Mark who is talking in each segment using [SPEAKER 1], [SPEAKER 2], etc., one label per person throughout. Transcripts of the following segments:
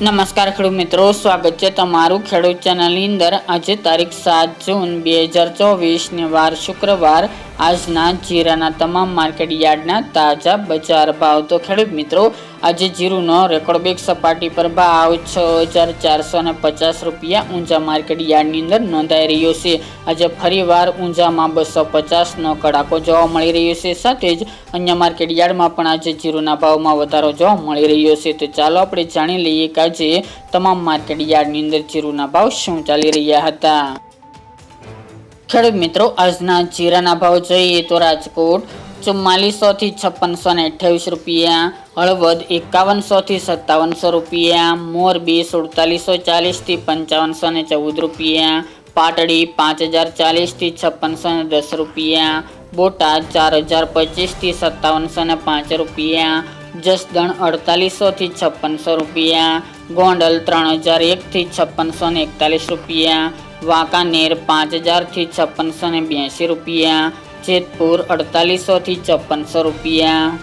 [SPEAKER 1] નમસ્કાર ખેડૂત મિત્રો, સ્વાગત છે તમારું ખેડૂત ચેનલની અંદર. આજે તારીખ સાત જૂન બે હજાર ચોવીસને વાર શુક્રવાર. આજના જીરાના તમામ માર્કેટ યાર્ડના તાજા બજાર ભાવ. તો ખેડૂત મિત્રો આજે જીરુનો રેકોર્ડ બેક સપાટી પર ભાવ છ હજાર ચારસો ને પચાસ રૂપિયા ઊંઝા માર્કેટ યાર્ડની અંદર નોંધાઈ રહ્યો છે. આજે ફરીવાર ઊંઝામાં બસો પચાસનો કડાકો જોવા મળી રહ્યો છે. સાથે જ અન્ય માર્કેટ યાર્ડમાં પણ આજે જીરુના ભાવમાં વધારો જોવા મળી રહ્યો છે. તો ચાલો આપણે જાણી લઈએ કે આજે તમામ માર્કેટ યાર્ડની અંદર જીરુના ભાવ શું ચાલી રહ્યા હતા. ખેડૂત મિત્રો, આજના જીરાના ભાવ જોઈએ તો રાજકોટ ચુમ્માલીસો થી છપ્પનસો ને અઠ્યાવીસ રૂપિયા, હળવદ એકાવનસો થી સત્તાવનસો રૂપિયા મોરબી સુડતાલીસો ચાલીસથી પંચાવનસો ને ચૌદ રૂપિયા, પાટડી પાંચ હજાર ચાલીસથી છપ્પનસો ને દસ રૂપિયા, બોટાદ ચાર હજાર પચીસથી સત્તાવનસો ને પાંચ રૂપિયા, જસદણ અડતાલીસો થી છપ્પનસો રૂપિયા, ગોંડલ ત્રણ હજાર એક થી છપ્પનસો ને એકતાલીસ રૂપિયા, વાંકાનેર પાંચ હજારથી છપ્પનસો ને બ્યાસી રૂપિયા જેતપુર અડતાલીસો થી છપ્પનસો રૂપિયા.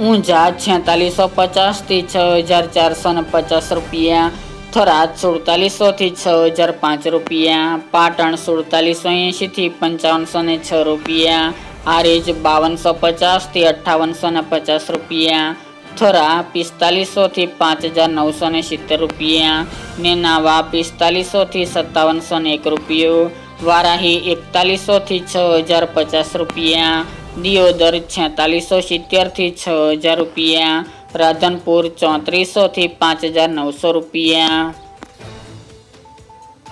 [SPEAKER 1] ઊંઝા છેતાલીસો પચાસથી છ હજાર ચારસો ને પચાસ રૂપિયા. થરાદ સુડતાલીસો થી છ હજાર પાંચ રૂપિયા. પાટણ સુડતાલીસો એંશી થી પંચાવનસો ને છ રૂપિયા. આરેજ બાવનસો પચાસથી અઠ્ઠાવનસો ને પચાસ રૂપિયા. થરા પિસ્તાલીસો થી પાંચ હજાર નવસો ને સિત્તેર રૂપિયા. નેનાવા પિસ્તાલીસો થી સત્તાવનસો ને એક રૂપિયો. વારાહી એકતાલીસો થી છ હજાર પચાસ રૂપિયા. દિયોદર છેતાલીસો સિત્તેરથી છ હજાર રૂપિયા. રાધનપુર ચોત્રીસો થી પાંચ હજાર નવસો રૂપિયા.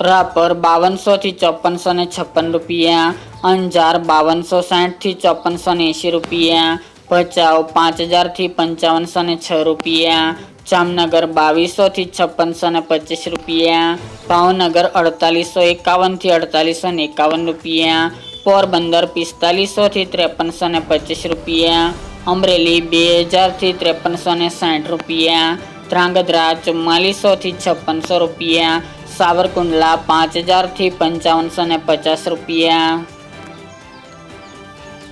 [SPEAKER 1] રાપર બાવનસો થી ચોપનસો ને છપ્પન રૂપિયા. અંજાર બાવનસો સાઠથી ચોપનસો ને એંશી રૂપિયા. ભચાઉ પાંચ હજારથી પંચાવનસો ને છ રૂપિયા. જામનગર બાવીસો થી છપ્પનસો ને પચીસ રૂપિયા, ભાવનગર અડતાલીસો એકાવનથી અડતાલીસો ને એકાવન રૂપિયા, પોરબંદર પિસ્તાલીસો થી ત્રેપનસો ને પચીસ રૂપિયા, અમરેલી બે હજારથી ત્રેપનસો ને સાઠ રૂપિયા, ધ્રાંગધ્રા ચુમ્માલીસો થી છપ્પનસો રૂપિયા, સાવરકુંડલા પાંચ હજારથી પંચાવનસો ને પચાસ રૂપિયા.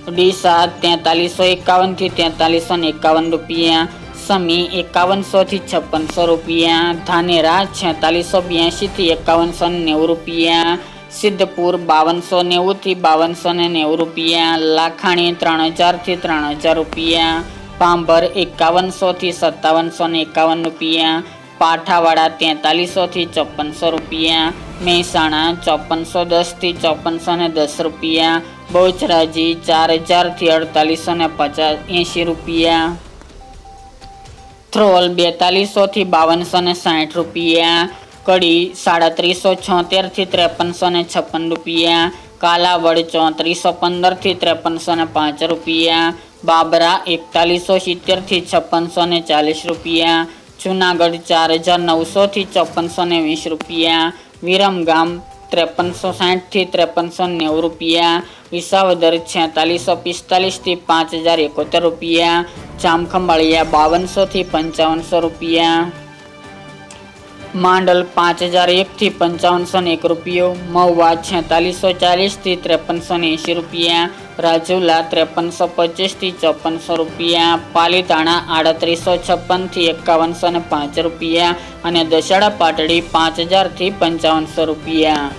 [SPEAKER 1] ડીસા તેતાલીસો એકાવનથી તેતાલીસો ને એકાવન રૂપિયા સમી એકાવનસોથી છપ્પનસો રૂપિયા, ધાનેરા છેતાલીસો બ્યાસીથી એકાવનસો નેવું રૂપિયા, સિદ્ધપુર બાવનસો નેવુંથી બાવનસો ને નેવું રૂપિયા, લાખાણી ત્રણ હજારથી ત્રણ હજાર રૂપિયા પાંભર એકાવનસોથી સત્તાવનસો ને એકાવન રૂપિયા, પાઠાવાડા તેતાલીસોથી ચોપનસો રૂપિયા, મહેસાણા ચોપનસો દસથી ચોપનસો ને દસ રૂપિયા, બહુચરાજી ચાર હજારથી અડતાલીસો ને પચાસ એંશી રૂપિયા. થ્રોલ બેતાલીસોથી બાવનસો ને સાઠ રૂપિયા, કડી સાડત્રીસો છોતેરથી ત્રેપનસો ને છપ્પન રૂપિયા, કાલાવડ ચોત્રીસો પંદરથી ત્રેપનસો ને પાંચ રૂપિયા, બાબરા એકતાલીસો સિત્તેરથી છપ્પનસો ને ચાલીસ રૂપિયા, જુનાગઢ ચાર હજાર નવસોથી ચોપનસો ને વીસ રૂપિયા, વિરમગામ ત્રેપનસો સાઠથી ત્રેપનસો નેવું રૂપિયા, વિસાવદર છેતાલીસો પિસ્તાલીસથી પાંચ હજાર એકોતેર રૂપિયા જામખંભાળિયા બાવનસોથી પંચાવનસો રૂપિયા. માંડલ પાંચ હજાર એકથી પંચાવનસો ને એક રૂપિયો. મહુવા છેતાલીસો ચાલીસથી ત્રેપનસો ને એંશી રૂપિયા. રાજુલા ત્રેપનસો પચીસથી ચોપનસો રૂપિયા. પાલીતાણા આડત્રીસો છપ્પનથી એકાવનસો ને પાંચ રૂપિયા. અને દશાડા પાટડી પાંચ હજારથી પંચાવનસો રૂપિયા.